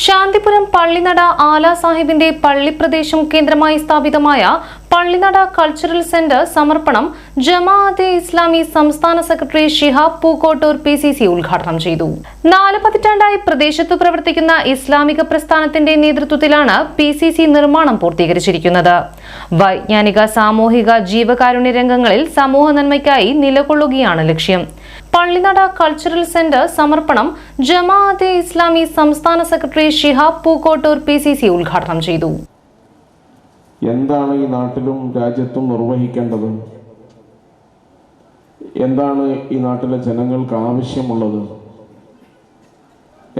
ശാന്തിപുരം പള്ളിനട ആല സാഹിബിന്റെ പള്ളിപ്രദേശം കേന്ദ്രമായി സ്ഥാപിതമായ പള്ളിനട കൾച്ചറൽ സെന്റർ സമർപ്പണം ജമാഅത്തെ ഇസ്ലാമി സംസ്ഥാന secretary Shihab Pookkottur P C C ഉദ്ഘാടനം ചെയ്തു. നാല് പതിറ്റാണ്ടായി പ്രദേശത്ത് പ്രവർത്തിക്കുന്ന ഇസ്ലാമിക പ്രസ്ഥാനത്തിന്റെ നേതൃത്വത്തിലാണ് പി സി സി നിർമ്മാണം പൂർത്തീകരിച്ചിരിക്കുന്നത്. വൈജ്ഞാനിക സാമൂഹിക ജീവകാരുണ്യ രംഗങ്ങളിൽ സമൂഹ നന്മയ്ക്കായി നിലകൊള്ളുകയാണ് ലക്ഷ്യം. പള്ളിനട കൾച്ചറൽ സെന്റർ സമർപ്പണം ജമാഅത്തെ ഇസ്ലാമി സംസ്ഥാന secretary Shihab Pookkottur P C C ഉദ്ഘാടനം ചെയ്തു. എന്താണ് ഈ നാട്ടിലും രാജ്യത്തും നിർവഹിക്കേണ്ടത്? എന്താണ് ഈ നാട്ടിലെ ജനങ്ങൾക്ക് ആവശ്യമുള്ളത്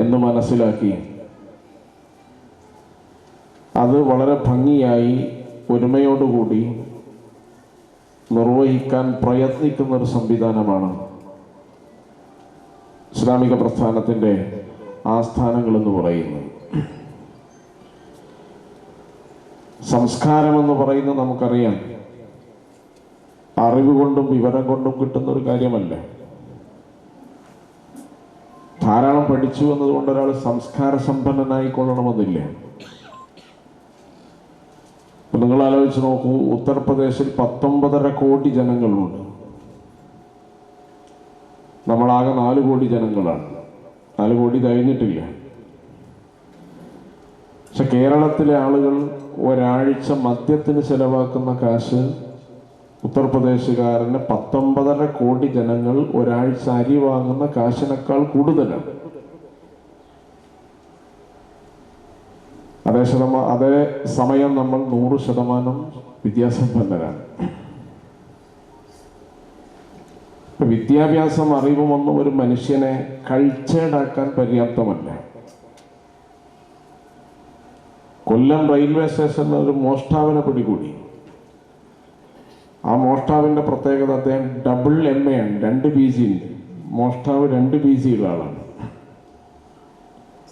എന്ന് മനസ്സിലാക്കി. അത് വളരെ ഭംഗിയായി ഒരുമയോടുകൂടി നിർവഹിക്കാൻ പ്രയത്നിക്കുന്ന ഒരു സംവിധാനമാണ്. ഇസ്ലാമിക പ്രസ്ഥാനത്തിന്റെ ആസ്ഥാനങ്ങൾ എന്ന് പറയുന്നത് സംസ്കാരം എന്ന് പറയുന്നത് നമുക്കറിയാം. അറിവ് കൊണ്ടും വിവരം കൊണ്ടും കിട്ടുന്ന ഒരു കാര്യമല്ല. ധാരാളം പഠിച്ചു എന്നതുകൊണ്ട് ഒരാൾ സംസ്കാര സമ്പന്നനായിക്കൊള്ളണമെന്നില്ല നിങ്ങൾ ആലോചിച്ച് നോക്കൂ ഉത്തർപ്രദേശിൽ പത്തൊമ്പതര കോടി ജനങ്ങളുണ്ട്. നമ്മളാകെ നാല് കോടി ജനങ്ങളാണ്. നാല് കോടി കഴിഞ്ഞിട്ടില്ല. പക്ഷെ കേരളത്തിലെ ആളുകൾ ഒരാഴ്ച മദ്യത്തിന് ചെലവാക്കുന്ന കാശ് ഉത്തർപ്രദേശുകാരന് പത്തൊമ്പതര കോടി ജനങ്ങൾ ഒരാഴ്ച അരി വാങ്ങുന്ന കാശിനേക്കാൾ കൂടുതലാണ്. അതേ ശതമാ അതേ സമയം നമ്മൾ നൂറ് ശതമാനം വിദ്യാസമ്പന്നരാണ് ഇപ്പൊ വിദ്യാഭ്യാസം അറിവുമൊന്നും ഒരു മനുഷ്യനെ കൾച്ചേർഡാക്കാൻ പര്യാപ്തമല്ല. കൊല്ലം റെയിൽവേ സ്റ്റേഷനിൽ ഒരു മോഷ്ടാവിനെ പിടികൂടി. ആ മോഷ്ടാവിന്റെ പ്രത്യേകത അദ്ദേഹം ഡബിൾ എം എ ആണ് രണ്ട് പി ജി ഉണ്ട്. മോഷ്ടാവ് രണ്ട് പി ഉള്ള ആളാണ്.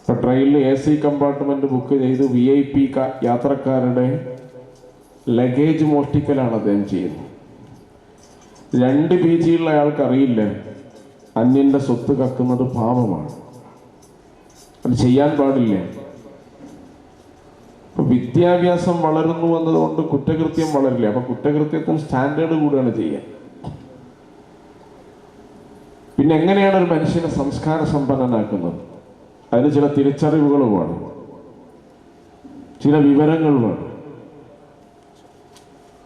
ഇപ്പൊ ട്രെയിനിൽ എ സി കമ്പാർട്ട്മെന്റ് ബുക്ക് ചെയ്ത് വി ഐ പി യാത്രക്കാരുടെ ലഗേജ് മോഷ്ടിക്കലാണ് അദ്ദേഹം ചെയ്യുന്നത്. രണ്ട് പി ജി ഉള്ള അയാൾക്ക് അറിയില്ല അന്യന്റെ സ്വത്ത് കക്കുന്നത് പാപമാണ്. അത് ചെയ്യാൻ പാടില്ല. വിദ്യാഭ്യാസം വളരുന്നു എന്നതുകൊണ്ട് കുറ്റകൃത്യം വളരില്ല. അപ്പൊ കുറ്റകൃത്യത്തിന് സ്റ്റാൻഡേർഡ് കൂടുകയാണ് ചെയ്യുക പിന്നെ എങ്ങനെയാണ് ഒരു മനുഷ്യനെ സംസ്കാര സമ്പന്നനാക്കുന്നത്? അതിന് ചില തിരിച്ചറിവുകൾ വേണം ചില വിവരങ്ങൾ വേണം.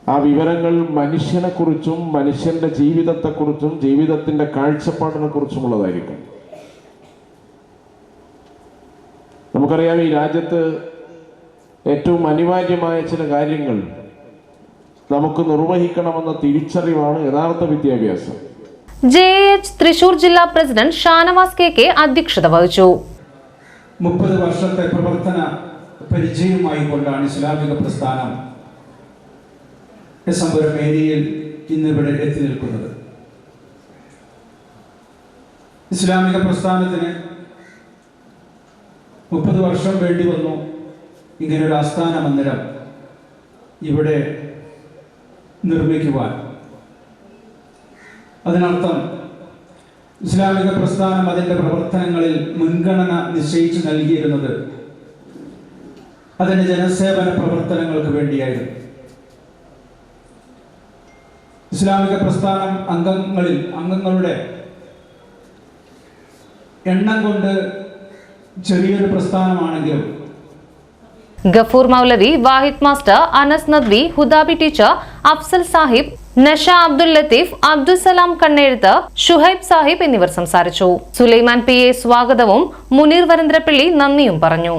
ആ വിവരങ്ങൾ മനുഷ്യനെ കുറിച്ചും മനുഷ്യന്റെ ജീവിതത്തെക്കുറിച്ചും ജീവിതത്തിന്റെ കാഴ്ചപ്പാടിനെ കുറിച്ചുമുള്ളതായിരിക്കും നമുക്കറിയാം ഈ രാജ്യത്ത് ഏറ്റവും അനിവാര്യമായ ചില കാര്യങ്ങൾ നമുക്ക് നിർവഹിക്കണമെന്ന തിരിച്ചറിവാണ് യഥാർത്ഥ വിദ്യാഭ്യാസം. ജെ എച്ച് തൃശൂർ ജില്ലാ പ്രസിഡന്റ് ഷാനവാസ് കെ കെ അധ്യക്ഷത വഹിച്ചു. മുപ്പത് വർഷത്തെ പ്രവർത്തന പരിചയമായി കൊണ്ടാണ് ഇസ്ലാമിക പ്രസ്ഥാനം ഡിസംബരം ഇന്ന് ഇവിടെ എത്തി നിൽക്കുന്നത്. ഇസ്ലാമിക പ്രസ്ഥാനത്തിന് മുപ്പത് വർഷം വേണ്ടി വന്നു ഇങ്ങനൊരു ആസ്ഥാന മന്ദിരം ഇവിടെ നിർമ്മിക്കുവാൻ. അതിനർത്ഥം ഇസ്ലാമിക പ്രസ്ഥാനം അതിന്റെ പ്രവർത്തനങ്ങളിൽ മുൻഗണന നിശ്ചയിച്ചു നൽകിയിരുന്നത് അതിന്റെ ജനസേവന പ്രവർത്തനങ്ങൾക്ക് വേണ്ടിയായിരുന്നു. ഇസ്ലാമിക പ്രസ്ഥാനം അംഗങ്ങളിൽ അംഗങ്ങളുടെ എണ്ണം കൊണ്ട് ചെറിയൊരു പ്രസ്ഥാനമാണെങ്കിലും. ഗഫൂർ മൗലവി വാഹിദ് മാസ്റ്റർ അനസ് നദ്വി ഹുദാബി ടീച്ചർ അഫ്സൽ സാഹിബ് നഷ അബ്ദുൽ ലത്തീഫ് അബ്ദുസലാം കണ്ണെഴുത്ത് ഷുഹൈബ് സാഹിബ് എന്നിവർ സംസാരിച്ചു. സുലൈമാൻ പി എ സ്വാഗതവും മുനീർ വരന്ദ്രപ്പിള്ളി നന്ദിയും പറഞ്ഞു.